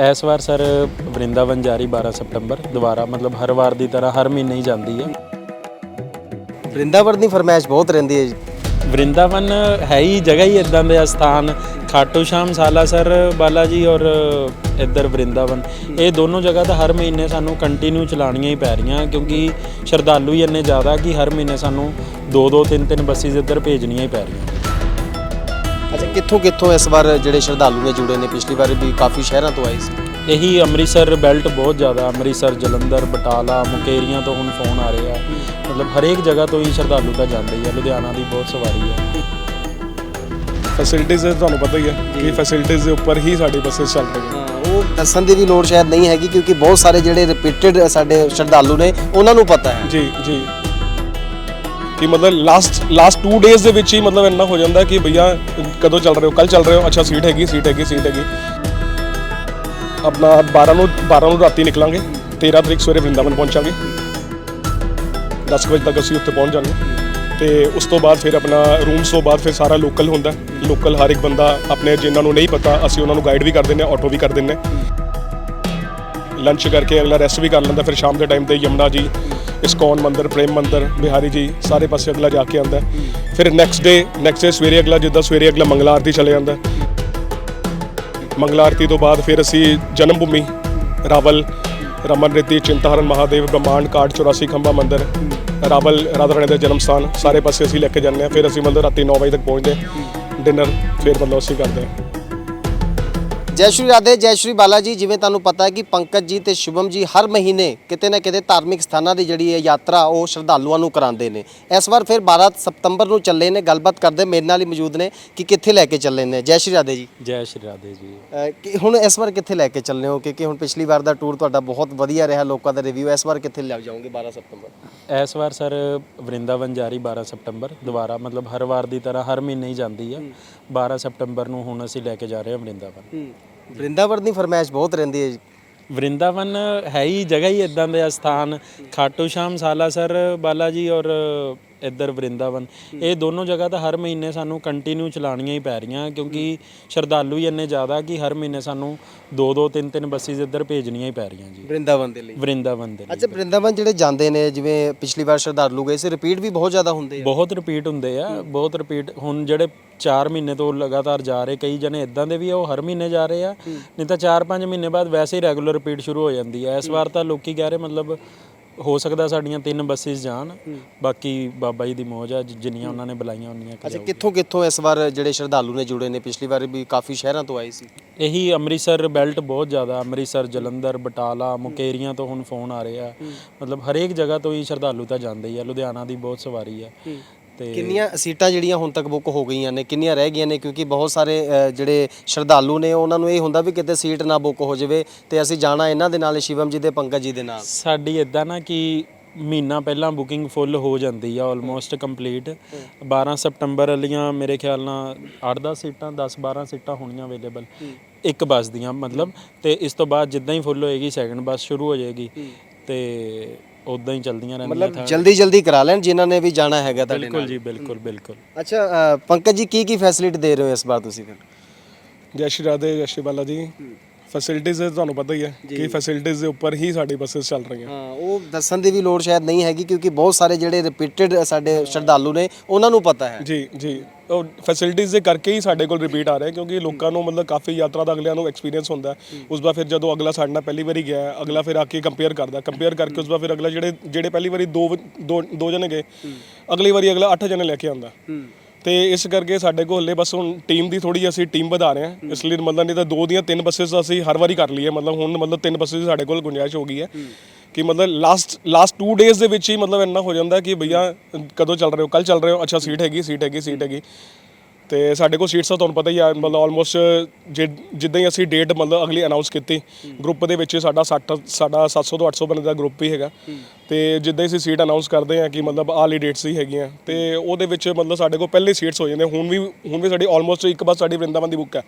ਇਸ ਵਾਰ ਸਰ ਵਰਿੰਦਾਵਨ ਜਾ ਰਹੀ 12 ਸਤੰਬਰ ਦੁਬਾਰਾ ਮਤਲਬ ਹਰ ਵਾਰ ਦੀ ਤਰ੍ਹਾਂ ਹਰ ਮਹੀਨੇ ਹੀ ਜਾਂਦੀ ਹੈ। ਵਰਿੰਦਾਵਨ ਦੀ ਫਰਮਾਇਸ਼ ਬਹੁਤ ਰਹਿੰਦੀ ਹੈ ਜੀ। ਵਰਿੰਦਾਵਨ ਹੈ ਹੀ ਜਗ੍ਹਾ ਹੀ ਇਦਾਂ ਦੇ ਸਥਾਨ ਖਾਟੂ ਸ਼ਾਮ ਸਾਲਾਸਰ ਬਾਲਾ ਜੀ ਔਰ ਇੱਧਰ ਵਰਿੰਦਾਵਨ। ਇਹ ਦੋਨੋਂ ਜਗ੍ਹਾ ਤਾਂ ਹਰ ਮਹੀਨੇ ਸਾਨੂੰ ਕੰਟੀਨਿਊ ਚਲਾਉਣੀਆਂ ਹੀ ਪੈ ਰਹੀਆਂ ਕਿਉਂਕਿ ਸ਼ਰਧਾਲੂ ਹੀ ਇੰਨੇ ਜ਼ਿਆਦਾ ਕਿ ਹਰ ਮਹੀਨੇ ਸਾਨੂੰ ਦੋ ਦੋ ਤਿੰਨ ਤਿੰਨ ਬੱਸਿਸ ਇੱਧਰ ਭੇਜਣੀਆਂ ਹੀ ਪੈ ਰਹੀਆਂ। ਅੱਛਾ ਕਿੱਥੋਂ ਕਿੱਥੋਂ ਇਸ ਵਾਰ ਜਿਹੜੇ ਸ਼ਰਧਾਲੂ ਨੇ ਜੁੜੇ ਨੇ? ਪਿਛਲੀ ਵਾਰ ਵੀ ਕਾਫੀ ਸ਼ਹਿਰਾਂ ਤੋਂ ਆਏ ਸੀ। ਇਹੀ ਅੰਮ੍ਰਿਤਸਰ ਬੈਲਟ ਬਹੁਤ ਜ਼ਿਆਦਾ ਅੰਮ੍ਰਿਤਸਰ ਜਲੰਧਰ ਬਟਾਲਾ ਮੁਕੇਰੀਆਂ ਤੋਂ ਹੁਣ ਫੋਨ ਆ ਰਹੇ। ਆ ਮਤਲਬ ਹਰੇਕ ਜਗ੍ਹਾ ਤੋਂ ਹੀ ਸ਼ਰਧਾਲੂ ਤਾਂ ਜਾਂਦੇ ਹੀ ਆ ਲੁਧਿਆਣਾ ਦੀ ਬਹੁਤ ਸਵਾਰੀ ਹੈ ਫੈਸਿਲਿਟੀਜ਼ ਤੁਹਾਨੂੰ ਪਤਾ ਹੀ ਹੈ ਕਿ ਫੈਸਿਲਿਟੀਜ਼ ਦੇ ਉੱਪਰ ਹੀ ਸਾਡੀ ਬੱਸਸ ਚੱਲ ਰਹੀਆਂ। ਹਾਂ, ਉਹ ਦੱਸਣ ਦੀ ਵੀ ਲੋੜ ਸ਼ਾਇਦ ਨਹੀਂ ਹੈਗੀ ਕਿਉਂਕਿ ਬਹੁਤ ਸਾਰੇ ਜਿਹੜੇ ਰਿਪੀਟਡ ਸਾਡੇ ਸ਼ਰਧਾਲੂ ਨੇ ਉਹਨਾਂ ਨੂੰ ਪਤਾ ਹੈ। ਜੀ ਜੀ। ਕਿ ਮਤਲਬ ਲਾਸਟ ਲਾਸਟ 2 ਡੇਜ਼ ਦੇ ਵਿੱਚ ਹੀ ਮਤਲਬ ਇੰਨਾ ਹੋ ਜਾਂਦਾ ਕਿ ਭਈਆ, ਕਦੋਂ ਚੱਲ ਰਹੇ ਹੋ? ਕੱਲ ਚੱਲ ਰਹੇ ਹੋ? ਅੱਛਾ ਸੀਟ ਹੈਗੀ ਸੀਟ ਹੈਗੀ ਸੀਟ ਹੈਗੀ। ਆਪਣਾ 12 ਨੂੰ 12 ਨੂੰ ਰਾਤੀ ਨਿਕਲਾਂਗੇ। 13 ਤਰੀਕ ਸਵੇਰੇ ਵਰਿੰਦਾਵਨ ਪਹੁੰਚਾਂਗੇ। 10 ਵਜੇ ਤੱਕ ਅਸੀਂ ਉੱਥੇ ਪਹੁੰਚ ਜਾਵਾਂਗੇ। ਤੇ ਉਸ ਤੋਂ ਬਾਅਦ ਫਿਰ ਆਪਣਾ ਰੂਮਸ ਤੋਂ ਬਾਅਦ ਫਿਰ ਸਾਰਾ ਲੋਕਲ ਹੁੰਦਾ। ਲੋਕਲ ਹਰ ਇੱਕ ਬੰਦਾ ਆਪਣੇ ਜਿਨ੍ਹਾਂ ਨੂੰ ਨਹੀਂ ਪਤਾ, ਅਸੀਂ ਉਹਨਾਂ ਨੂੰ ਗਾਈਡ ਵੀ ਕਰ ਦਿੰਦੇ ਹਾਂ ਆਟੋ ਵੀ ਕਰ ਦਿੰਦੇ ਲੰਚ ਕਰਕੇ ਅਗਲਾ ਰੈਸਟ ਵੀ ਕਰ ਲੈਂਦਾ ਫਿਰ ਸ਼ਾਮ ਦੇ ਟਾਈਮ ਤੇ ਯਮਨਾ ਜੀ। ਇਸਕੌਨ ਮੰਦਿਰ, ਪ੍ਰੇਮ ਮੰਦਿਰ, ਬਿਹਾਰੀ ਜੀ, ਸਾਰੇ ਪਾਸੇ ਅਗਲਾ ਜਾ ਕੇ ਆਂਦਾ ਫਿਰ ਨੈਕਸਟ ਡੇ ਨੈਕਸਟ ਡੇ ਸਵੇਰੇ ਅਗਲਾ, ਜਿੱਦਾਂ ਸਵੇਰੇ ਅਗਲਾ ਮੰਗਲਾ ਆਰਤੀ ਚਲੇ ਜਾਂਦਾ ਮੰਗਲਾ ਆਰਤੀ ਤੋਂ ਬਾਅਦ ਫਿਰ ਅਸੀਂ ਜਨਮ ਭੂਮੀ ਰਾਵਲ, ਰਮਨ ਰਿੱਤੀ ਚਿੰਤਾਹਰਨ ਮਹਾਦੇਵ, ਬ੍ਰਹਮਾਂਡ, ਕਾਰਡ 84 ਖੰਭਾ ਮੰਦਿਰ, ਰਾਵਲ, ਰਾਧਾ ਰਾਣੀ ਦਾ ਜਨਮ ਸਥਾਨ, ਸਾਰੇ ਪਾਸੇ ਅਸੀਂ ਲੈ ਕੇ ਜਾਂਦੇ ਹਾਂ। ਫਿਰ ਅਸੀਂ ਮਤਲਬ ਰਾਤੀ 9 ਵਜੇ ਤੱਕ ਪਹੁੰਚਦੇ ਡਿਨਰ ਫਿਰ ਮਤਲਬ ਅਸੀਂ ਕਰਦੇ ਹਾਂ। ਜੈ ਸ਼੍ਰੀ ਰਾਧੇ ਜੈ ਸ਼੍ਰੀ ਬਾਲਾ ਜੀ ਜਿਵੇਂ ਤੁਹਾਨੂੰ ਪਤਾ ਹੈ ਕਿ ਪੰਕਜ ਜੀ ਤੇ ਸ਼ੁਭਮ ਜੀ ਹਰ ਮਹੀਨੇ ਕਿਤੇ ਨਾ ਕਿਤੇ ਧਾਰਮਿਕ ਸਥਾਨਾਂ ਦੀ ਜਿਹੜੀ ਹੈ ਯਾਤਰਾ ਉਹ ਸ਼ਰਧਾਲੂਆਂ ਨੂੰ ਕਰਾਉਂਦੇ ਨੇ। ਇਸ ਵਾਰ ਫਿਰ 12 ਸਤੰਬਰ ਨੂੰ ਚੱਲੇ ਨੇ ਗੱਲਬਾਤ ਕਰਦੇ ਮੇਰੇ ਨਾਲ ਹੀ ਮੌਜੂਦ ਨੇ ਕਿ ਕਿੱਥੇ ਲੈ ਕੇ ਚੱਲੇ ਨੇ। ਜੈ ਸ਼੍ਰੀ ਰਾਧੇ ਜੀ। ਜੈ ਸ਼੍ਰੀ ਰਾਧੇ ਜੀ। ਅਹ ਕਿ ਹੁਣ ਇਸ ਵਾਰ ਕਿੱਥੇ ਲੈ ਕੇ ਚੱਲੇ ਹੋ? ਕਿਉਂਕਿ ਹੁਣ ਪਿਛਲੀ ਵਾਰ ਦਾ ਟੂਰ ਤੁਹਾਡਾ ਬਹੁਤ ਵਧੀਆ ਰਿਹਾ ਲੋਕਾਂ ਦਾ ਰਿਵਿਊ ਇਸ ਵਾਰ ਕਿੱਥੇ ਲੈ ਜਾਓਗੇ 12 ਸਤੰਬਰ? ਇਸ ਵਾਰ ਸਰ ਵਰਿੰਦਾਵਨ ਜਾ ਰਹੀ 12 ਸਤੰਬਰ ਦੁਬਾਰਾ। ਮਤਲਬ ਹਰ ਵਾਰ ਦੀ ਤਰ੍ਹਾਂ ਹਰ ਮਹੀਨੇ ਹੀ ਜਾਂਦੀ ਹੈ। 12 ਸਤੰਬਰ ਨੂੰ ਹੁਣ ਅਸੀਂ ਲੈ ਕੇ ਜਾ ਰਹੇ ਹਾਂ ਵਰਿੰਦਾਵਨ। ਵਰਿੰਦਾਵਨ ਦੀ ਫਰਮਾਇਸ਼ ਬਹੁਤ ਰਹਿੰਦੀ ਹੈ ਜੀ। ਵਰਿੰਦਾਵਨ ਹੈ ਹੀ ਜਗ੍ਹਾ ਹੀ ਇਦਾਂ ਦੇ ਆ ਸਥਾਨ। ਖਾਟੂ ਸ਼ਾਮ ਸਾਲਾਸਰ ਬਾਲਾ ਜੀ ਔਰ ਇੱਧਰ ਵਰਿੰਦਾਵਨ ਇਹ ਦੋਨੋਂ ਜਗ੍ਹਾ ਤਾਂ ਹਰ ਮਹੀਨੇ ਸਾਨੂੰ ਕੰਟੀਨਿਊ ਚਲਾਉਣੀਆਂ ਹੀ ਪੈ ਰਹੀਆਂ ਕਿਉਂਕਿ ਸ਼ਰਧਾਲੂ ਹੀ ਇੰਨੇ ਜ਼ਿਆਦਾ ਕਿ ਹਰ ਮਹੀਨੇ ਸਾਨੂੰ ਦੋ ਦੋ ਤਿੰਨ ਤਿੰਨ ਬੱਸਿਸ ਇੱਧਰ ਭੇਜਣੀਆਂ ਹੀ ਪੈ ਰਹੀਆਂ ਜੀ। ਵਰਿੰਦਾਵਨ ਦੇ ਲਈ? ਵਰਿੰਦਾਵਨ ਦੇ ਲਈ। ਅੱਛਾ ਵਰਿੰਦਾਵਨ ਜਿਹੜੇ ਜਾਂਦੇ ਨੇ ਜਿਵੇਂ ਪਿਛਲੀ ਵਾਰ ਸ਼ਰਧਾਲੂ ਗਏ ਸੀ ਰਿਪੀਟ ਵੀ ਬਹੁਤ ਜ਼ਿਆਦਾ ਹੁੰਦੇ ਆ। ਬਹੁਤ ਰਿਪੀਟ ਹੁੰਦੇ ਆ ਬਹੁਤ ਰਿਪੀਟ ਹੁਣ ਜਿਹੜੇ 4 ਮਹੀਨੇ ਤੋਂ ਲਗਾਤਾਰ ਜਾ ਰਹੇ ਕਈ ਜਣੇ ਇਦਾਂ ਦੇ ਵੀ ਆ ਉਹ ਹਰ ਮਹੀਨੇ ਜਾ ਰਹੇ ਆ। ਨਹੀਂ ਤਾਂ 4-5 ਮਹੀਨੇ ਬਾਅਦ ਵੈਸੇ ਹੀ ਰੈਗੂਲਰ ਰਿਪੀਟ ਸ਼ੁਰੂ ਹੋ ਜਾਂਦੀ ਹੈ ਇਸ ਵਾਰ ਤਾਂ ਲੋਕੀ ਕਹਿ ਰਹੇ ਮਤਲਬ ਹੋ ਸਕਦਾ ਸਾਡੀਆਂ ਤਿੰਨ ਬੱਸਿਸ ਜਾਣ ਬਾਕੀ ਬਾਬਾ ਜੀ ਦੀ ਮੌਜ ਆ ਜਿ- ਜਿੰਨੀਆਂ ਉਹਨਾਂ ਨੇ ਬੁਲਾਈਆਂ ਉਹਨੀਆਂ ਕੁ ਅੱਛਾ ਜਾਊ। ਕਿੱਥੋਂ ਕਿੱਥੋਂ ਇਸ ਵਾਰ ਜਿਹੜੇ ਸ਼ਰਧਾਲੂ ਨੇ ਜੁੜੇ ਨੇ? ਪਿਛਲੀ ਵਾਰ ਵੀ ਕਾਫੀ ਸ਼ਹਿਰਾਂ ਤੋਂ ਆਏ ਸੀ। ਇਹੀ ਅੰਮ੍ਰਿਤਸਰ ਬੈਲਟ ਬਹੁਤ ਜ਼ਿਆਦਾ ਅੰਮ੍ਰਿਤਸਰ ਜਲੰਧਰ ਬਟਾਲਾ ਮੁਕੇਰੀਆਂ ਤੋਂ ਹੁਣ ਫੋਨ ਆ ਰਹੇ। ਆ ਮਤਲਬ ਹਰੇਕ ਜਗ੍ਹਾ ਤੋਂ ਹੀ ਸ਼ਰਧਾਲੂ ਤਾਂ ਜਾਂਦੇ ਹੀ ਆ ਲੁਧਿਆਣਾ ਦੀ ਬਹੁਤ ਸਵਾਰੀ ਆ। ਤੇ ਕਿੰਨੀਆਂ ਸੀਟਾਂ ਜਿਹੜੀਆਂ ਹੁਣ ਤੱਕ ਬੁੱਕ ਹੋ ਗਈਆਂ ਨੇ ਕਿੰਨੀਆਂ ਰਹਿ ਗਈਆਂ ਨੇ? ਕਿਉਂਕਿ ਬਹੁਤ ਸਾਰੇ ਅ, ਜਿਹੜੇ ਸ਼ਰਧਾਲੂ ਨੇ ਉਹਨਾਂ ਨੂੰ ਇਹ ਹੁੰਦਾ ਵੀ ਕਿਤੇ ਸੀਟ ਨਾ ਬੁੱਕ ਹੋ ਜਾਵੇ ਤੇ ਅਸੀਂ ਜਾਣਾ ਇਹਨਾਂ ਦੇ ਨਾਲ ਸ਼ਿਵਮ ਜੀ ਦੇ ਪੰਕਜ ਜੀ ਦੇ ਨਾਲ। ਸਾਡੀ ਇਦਾਂ ਨਾ ਕਿ ਮਹੀਨਾ ਪਹਿਲਾਂ ਬੁਕਿੰਗ ਫੁੱਲ ਹੋ ਜਾਂਦੀ ਆ ਆਲਮੋਸਟ ਕੰਪਲੀਟ 12 ਸਤੰਬਰ ਵਾਲੀਆਂ ਮੇਰੇ ਖਿਆਲ ਨਾਲ 8-10 ਸੀਟਾਂ 10-12 ਸੀਟਾਂ ਹੋਣੀਆਂ ਅਵੇਲੇਬਲ ਇੱਕ ਬੱਸ ਦੀਆਂ ਮਤਲਬ ਤੇ ਇਸ ਤੋਂ ਬਾਅਦ ਜਿੱਦਾਂ ਹੀ ਫੁੱਲ ਹੋਏਗੀ ਸੈਕੰਡ ਬੱਸ ਸ਼ੁਰੂ ਹੋ ਜਾਏਗੀ। ਤੇ ਉਦਾਂ ਹੀ ਚੱਲਦੀਆਂ ਰਹਿੰਦੀਆਂ ਮਤਲਬ ਜਲਦੀ ਜਲਦੀ ਕਰਾ ਲੈਣ ਜਿਨ੍ਹਾਂ ਨੇ ਵੀ ਜਾਣਾ ਹੈਗਾ ਤੁਹਾਡੇ ਬਿਲਕੁਲ ਨਾਲ। ਜੀ ਬਿਲਕੁਲ ਬਿਲਕੁਲ। ਅੱਛਾ ਅ, ਪੰਕਜ ਜੀ ਕੀ ਕੀ ਫੈਸਿਲਿਟੀ ਦੇ ਰਹੇ ਹੋ ਇਸ ਵਾਰ ਤੁਸੀਂ ਫਿਰ? ਜੈ ਸ਼੍ਰੀ ਰਾਧੇ ਜੈ ਸ਼੍ਰੀ ਬਾਲਾ ਜੀ। ਫੈਸਿਲਿਟੀਜ਼ ਤੁਹਾਨੂੰ ਪਤਾ ਹੀ ਹੈ ਕਿ ਫੈਸਿਲਿਟੀਜ਼ ਦੇ ਉੱਪਰ ਹੀ ਸਾਡੀ ਬੱਸਸ ਚੱਲ ਰਹੀਆਂ। ਹਾਂ ਉਹ ਦੱਸਣ ਦੀ ਵੀ ਲੋੜ ਸ਼ਾਇਦ ਨਹੀਂ ਹੈਗੀ ਕਿਉਂਕਿ ਬਹੁਤ ਸਾਰੇ ਜਿਹੜੇ ਰਿਪੀਟਡ ਸਾਡੇ ਸ਼ਰਧਾਲੂ ਨੇ ਉਹਨਾਂ ਨੂੰ ਪਤਾ ਹੈ। ਜੀ ਜੀ। ਫੈਸਿਲਿਟੀਜ਼ ਦੇ ਕਰਕੇ ਹੀ ਸਾਡੇ ਕੋਲ ਰਿਪੀਟ ਆ ਰਿਹਾ, ਕਿਉਂਕਿ ਲੋਕਾਂ ਨੂੰ ਮਤਲਬ ਕਾਫੀ ਯਾਤਰਾ ਦਾ ਅਗਲਿਆਂ ਨੂੰ ਐਕਸਪੀਰੀਅੰਸ ਹੁੰਦਾ ਉਸ ਵਾਰ ਫਿਰ ਜਦੋਂ ਅਗਲਾ ਸਾਡੇ ਨਾਲ ਪਹਿਲੀ ਵਾਰੀ ਗਿਆ, ਅਗਲਾ ਫਿਰ ਆ ਕੇ ਕੰਪੇਅਰ ਕਰਦਾ ਕੰਪੇਅਰ ਕਰਕੇ ਉਸ ਵਾਰ ਫਿਰ ਅਗਲਾ ਜਿਹੜੇ ਜਿਹੜੇ ਪਹਿਲੀ ਵਾਰੀ ਦੋ ਦੋ ਦੋ ਜਣੇ ਗਏ, ਅਗਲੀ ਵਾਰੀ ਅਗਲਾ 8 ਜਣੇ ਲੈ ਕੇ ਆਉਂਦਾ। ਤੇ ਇਸ ਕਰਕੇ ਸਾਡੇ ਕੋਲ ਹਲੇ ਬਸ ਹੁਣ ਟੀਮ ਦੀ ਥੋੜੀ ਅਸੀਂ ਟੀਮ ਵਧਾ ਰਹੇ ਹਾਂ। ਇਸ ਲਈ ਮਤਲਬ ਨਹੀਂ ਤਾਂ ਦੋ ਦੀਆਂ ਤਿੰਨ ਬੱਸਸ ਅਸੀਂ ਹਰ ਵਾਰੀ ਕਰ ਲਈਏ, ਮਤਲਬ ਹੁਣ ਮਤਲਬ ਤਿੰਨ ਬੱਸਸ ਸਾਡੇ ਕੋਲ ਗੁੰਜਾਇਸ਼ ਹੋ ਗਈ ਹੈ। ਕਿ ਮਤਲਬ ਲਾਸਟ ਲਾਸਟ 2 ਡੇਜ਼ ਦੇ ਵਿੱਚ ਹੀ ਮਤਲਬ ਇੰਨਾ ਹੋ ਜਾਂਦਾ ਕਿ ਭਈਆ ਕਦੋਂ ਚੱਲ ਰਹੇ ਹੋ? ਕੱਲ ਚੱਲ ਰਹੇ ਹੋ? ਅੱਛਾ ਸੀਟ ਹੈਗੀ ਸੀਟ ਹੈਗੀ ਸੀਟ ਹੈਗੀ। ਤੇ ਸਾਡੇ ਕੋਲ ਸੀਟਸ ਤਾਂ ਤੁਹਾਨੂੰ ਪਤਾ ਹੀ ਆ, ਮਤਲਬ ਆਲਮੋਸਟ ਜਿੱਦਾਂ ਹੀ ਅਸੀਂ ਡੇਟ ਮਤਲਬ ਅਗਲੀ ਅਨਾਉਂਸ ਕੀਤੀ ਗਰੁੱਪ ਦੇ ਵਿੱਚ ਸਾਡਾ 60 ਸਾਡਾ 700 ਤੋਂ 800 ਬੰਦੇ ਦਾ ਗਰੁੱਪ ਹੀ ਹੈਗਾ। ਤੇ ਜਿੱਦਾਂ ਹੀ ਅਸੀਂ ਸੀਟ ਅਨਾਉਂਸ ਕਰਦੇ ਆ ਕਿ ਮਤਲਬ ਆਹ ਲਈ ਡੇਟਸ ਹੀ ਹੈਗੀਆਂ, ਤੇ ਉਹਦੇ ਵਿੱਚ ਮਤਲਬ ਸਾਡੇ ਕੋਲ ਪਹਿਲੇ ਸੀਟਸ ਹੋ ਜਾਂਦੇ ਹੁਣ ਵੀ ਹੁਣ ਵੀ ਸਾਡੀ ਆਲਮੋਸਟ ਇੱਕ ਬਸ ਸਾਡੀ ਵਰਿੰਦਾਵਨ ਦੀ ਬੁੱਕ ਹੈ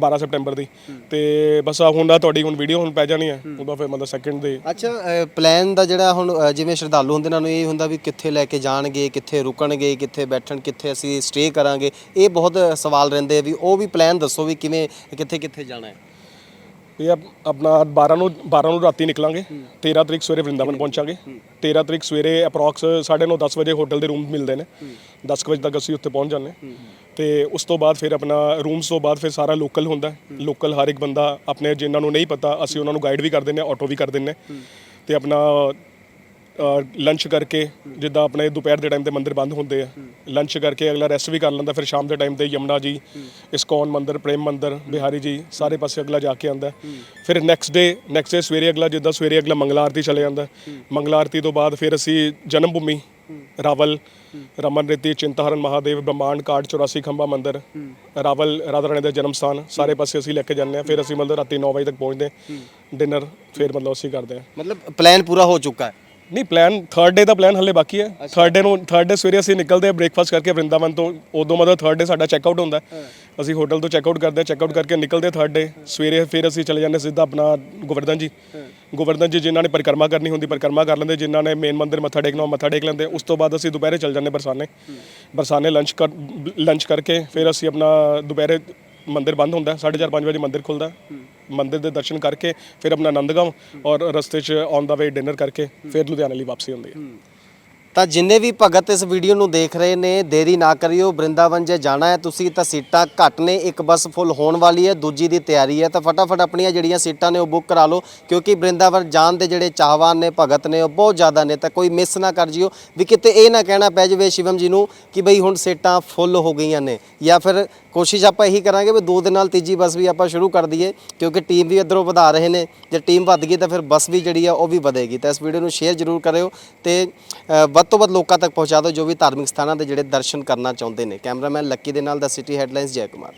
12 ਸਪਟੈਂਬਰ ਦੀ। ਤੇ ਬਸ ਆਹ ਹੁਣ ਆ ਤੁਹਾਡੀ ਹੁਣ ਵੀਡੀਓ ਹੁਣ ਪੈ ਜਾਣੀ ਹੈ ਉਹਦਾ ਫਿਰ ਮਤਲਬ ਸੈਕਿੰਡ ਦੇ। ਅੱਛਾ ਪਲਾਨ ਦਾ ਜਿਹੜਾ ਹੁਣ ਜਿਵੇਂ ਸ਼ਰਧਾਲੂ ਹੁੰਦੇ ਉਹਨਾਂ ਨੂੰ ਇਹ ਹੁੰਦਾ ਵੀ ਕਿੱਥੇ ਲੈ ਕੇ ਜਾਣਗੇ, ਕਿੱਥੇ ਰੁਕਣਗੇ, ਕਿੱਥੇ ਬੈਠਣ, ਕਿੱਥੇ ਅਸੀਂ ਸਟੇ ਕਰਾਂਗੇ, ਇਹ ਬਹੁਤ ਸਵਾਲ ਰਹਿੰਦੇ ਆ ਵੀ ਉਹ ਵੀ ਪਲਾਨ ਦੱਸੋ ਵੀ ਕਿਵੇਂ ਕਿੱਥੇ ਕਿੱਥੇ ਜਾਣਾ ਹੈ। ਇਹ ਆਪ- ਆਪਣਾ 12 ਨੂੰ 12 ਨੂੰ ਰਾਤੀ ਨਿਕਲਾਂਗੇ 13 ਤਰੀਕ ਸਵੇਰੇ ਵਰਿੰਦਾਵਨ ਪਹੁੰਚਾਂਗੇ 13 ਤਰੀਕ ਸਵੇਰੇ ਅਪਰੋਕਸ 9:30 10 ਵਜੇ ਹੋਟਲ ਦੇ ਰੂਮ ਮਿਲਦੇ ਨੇ। 10 ਕੁ ਵਜੇ ਤੱਕ ਅਸੀਂ ਉੱਥੇ ਪਹੁੰਚ ਜਾਂਦੇ। ਤੇ ਉਸ ਤੋਂ ਬਾਅਦ ਫਿਰ ਆਪਣਾ ਰੂਮਸ ਤੋਂ ਬਾਅਦ ਫਿਰ ਸਾਰਾ ਲੋਕਲ ਹੁੰਦਾ ਲੋਕਲ ਹਰ ਇੱਕ ਬੰਦਾ ਆਪਣੇ ਜਿਨ੍ਹਾਂ ਨੂੰ ਨਹੀਂ ਪਤਾ ਅਸੀਂ ਉਹਨਾਂ ਨੂੰ ਗਾਈਡ ਵੀ ਕਰ ਦਿੰਦੇ ਹਾਂ ਆਟੋ ਵੀ ਕਰ ਦਿੰਦੇ ਹਾਂ। ਤੇ ਆਪਣਾ ਲੰਚ ਕਰਕੇ ਜਿੱਦਾਂ ਆਪਣੇ ਦੁਪਹਿਰ ਦੇ ਟਾਈਮ ਤੇ ਮੰਦਿਰ ਬੰਦ ਹੁੰਦੇ ਆ। ਲੰਚ ਕਰਕੇ ਅਗਲਾ ਰੈਸਟ ਵੀ ਕਰ ਲੈਂਦਾ ਫਿਰ ਸ਼ਾਮ ਦੇ ਟਾਈਮ ਤੇ ਯਮਨਾ ਜੀ ਇਸਕੌਨ ਮੰਦਿਰ ਪ੍ਰੇਮ ਮੰਦਿਰ ਬਿਹਾਰੀ ਜੀ ਸਾਰੇ ਪਾਸੇ ਅਗਲਾ ਜਾ ਕੇ ਆਂਦਾ ਫਿਰ ਨੈਕਸਟ ਡੇ ਨੈਕਸਟ ਡੇ ਸਵੇਰੇ ਅਗਲਾ ਜਿੱਦਾਂ ਸਵੇਰੇ ਅਗਲਾ ਮੰਗਲਾ ਆਰਤੀ ਚਲੇ ਜਾਂਦਾ। ਮੰਗਲਾ ਆਰਤੀ ਤੋਂ ਬਾਅਦ ਫਿਰ ਅਸੀਂ ਜਨਮ ਭੂਮੀ ਰਾਵਲ ਰਮਨ ਰੇਤੀ ਚਿੰਤਾਹਰਨ ਮਹਾਦੇਵ ਬ੍ਰਹਮਾਂਡ ਕਾਰਡ 84 ਖੰਭਾ ਮੰਦਿਰ ਰਾਵਲ ਰਾਧਾ ਰਾਣੀ ਦਾ ਜਨਮ ਸਥਾਨ ਸਾਰੇ ਪਾਸੇ ਅਸੀਂ ਲੈ ਕੇ ਜਾਂਦੇ ਆ ਫਿਰ ਅਸੀਂ ਮਤਲਬ ਰਾਤੀ 9 ਵਜੇ ਤੱਕ ਪਹੁੰਚਦੇ ਡਿਨਰ ਫਿਰ ਮਤਲਬ ਅਸੀਂ ਕਰਦੇ ਆ ਮਤਲਬ ਪਲਾਨ ਪੂਰਾ ਹੋ ਚੁੱਕਾ ਹੈ। ਨਹੀਂ ਪਲਾਨ ਥਰਡ ਡੇ ਦਾ ਪਲਾਨ ਹੱਲੇ ਬਾਕੀ ਹੈ। ਥਰਡ ਡੇ ਨੂੰ ਥਰਡ ਡੇ ਸਵੇਰੇ ਅਸੀਂ ਨਿਕਲਦੇ ਆ ਬ੍ਰੇਕਫਾਸਟ ਕਰਕੇ ਵਰਿੰਦਾਵਨ ਤੋਂ। ਉਦੋਂ ਮਤਲਬ ਥਰਡ ਡੇ ਸਾਡਾ ਚੈੱਕ ਆਊਟ ਹੁੰਦਾ। ਹੈ। ਅਸੀਂ ਹੋਟਲ ਤੋਂ ਚੈੱਕ ਆਊਟ ਕਰਦੇ ਆ ਚੈੱਕ ਆਊਟ ਕਰਕੇ ਨਿਕਲਦੇ ਥਰਡ ਡੇ ਸਵੇਰੇ ਫਿਰ ਅਸੀਂ ਚਲੇ ਜਾਂਦੇ ਸਿੱਧਾ ਆਪਣਾ ਗੋਵਰਧਨ ਜੀ। ਗੋਵਰਧਨ ਜੀ ਜਿਨ੍ਹਾਂ ਨੇ ਪਰਿਕਰਮਾ ਕਰਨੀ ਹੁੰਦੀ ਪਰਿਕਰਮਾ ਕਰ ਲੈਂਦੇ। ਜਿਨ੍ਹਾਂ ਨੇ ਮੇਨ ਮੰਦਿਰ ਮੱਥਾ ਟੇਕਣਾ ਮੱਥਾ ਟੇਕ ਲੈਂਦੇ। ਉਸ ਤੋਂ ਬਾਅਦ ਅਸੀਂ ਦੁਪਹਿਰੇ ਚਲ ਜਾਂਦੇ ਬਰਸਾਨੇ। ਬਰਸਾਨੇ ਲੰਚ ਕਰ ਲੰਚ ਕਰਕੇ ਫਿਰ ਅਸੀਂ ਆਪਣਾ ਦੁਪਹਿਰੇ ਮੰਦਿਰ ਬੰਦ ਹੁੰਦਾ 4:30 5 ਵਜੇ ਮੰਦਿਰ ਖੁੱਲਦਾ। ਮੰਦਿਰ ਦੇ ਦਰਸ਼ਨ ਕਰਕੇ ਫਿਰ ਆਪਣਾ ਆਨੰਦਗਾਂਵ ਔਰ ਰਸਤੇ 'ਚ ਔਨ ਦਾ ਵੇ ਡਿਨਰ ਕਰਕੇ ਫਿਰ ਲੁਧਿਆਣੇ ਲਈ ਵਾਪਸੀ ਹੁੰਦੀ ਹੈ। ਤਾਂ ਜਿੰਨੇ ਵੀ ਭਗਤ ਇਸ ਵੀਡੀਓ ਨੂੰ ਦੇਖ ਰਹੇ ਨੇ ਦੇਰੀ ਨਾ ਕਰਿਓ ਬ੍ਰਿੰਦਾਵਨ ਜੇ ਜਾਣਾ ਹੈ ਤੁਸੀਂ ਤਾਂ ਸੀਟਾਂ ਘੱਟ ਨੇ ਇੱਕ ਬੱਸ ਫੁੱਲ ਹੋਣ ਵਾਲੀ ਹੈ ਦੂਜੀ ਦੀ ਤਿਆਰੀ ਹੈ ਤਾਂ ਫਟਾਫਟ ਆਪਣੀਆਂ ਜਿਹੜੀਆਂ ਸੀਟਾਂ ਨੇ ਉਹ ਬੁੱਕ ਕਰਾ ਲਓ ਕਿਉਂਕਿ ਬ੍ਰਿੰਦਾਵਨ ਜਾਣ ਦੇ ਜਿਹੜੇ ਚਾਹਵਾਨ ਨੇ ਭਗਤ ਨੇ ਉਹ ਬਹੁਤ ਜ਼ਿਆਦਾ ਨੇ ਤਾਂ ਕੋਈ ਮਿਸ ਨਾ ਕਰ ਜਿਓ ਵੀ ਕਿਤੇ ਇਹ ਨਾ ਕਹਿਣਾ ਪੈ ਜਾਵੇ ਸ਼ਿਵਮ ਜੀ ਨੂੰ ਕਿ ਬਈ ਹੁਣ ਸੀਟਾਂ ਫੁੱਲ ਹੋ ਗਈਆਂ ਨੇ ਜਾਂ ਫਿਰ ਕੋਸ਼ਿਸ਼ ਆਪਾਂ ਇਹੀ ਕਰਾਂਗੇ ਵੀ ਦੋ ਦੇ ਨਾਲ ਤੀਜੀ ਬੱਸ ਵੀ ਆਪਾਂ ਸ਼ੁਰੂ ਕਰ ਦਈਏ ਕਿਉਂਕਿ ਟੀਮ ਵੀ ਇੱਧਰੋਂ ਵਧਾ ਰਹੇ ਨੇ ਜੇ ਟੀਮ ਵੱਧ ਗਈ ਤਾਂ ਫਿਰ ਬੱਸ ਵੀ ਜਿਹੜੀ ਆ ਉਹ ਵੀ ਵਧੇਗੀ ਤਾਂ ਇਸ ਵੀਡੀਓ ਨੂੰ ਸ਼ੇਅਰ ਜ਼ਰੂਰ ਕਰਿਓ ਤੇ ਅ, ਵੱਧ ਤੋਂ ਵੱਧ ਲੋਕਾਂ ਤੱਕ ਪਹੁੰਚਾ ਦਿਓ ਜੋ ਵੀ ਧਾਰਮਿਕ ਸਥਾਨਾਂ ਦੇ ਜਿਹੜੇ ਦਰਸ਼ਨ ਕਰਨਾ ਚਾਹੁੰਦੇ ਨੇ। ਕੈਮਰਾਮੈਨ ਲੱਕੀ ਦੇ ਨਾਲ ਦਾ ਸਿਟੀ ਹੈਡਲਾਈਨਸ ਜੈ ਕੁਮਾਰ।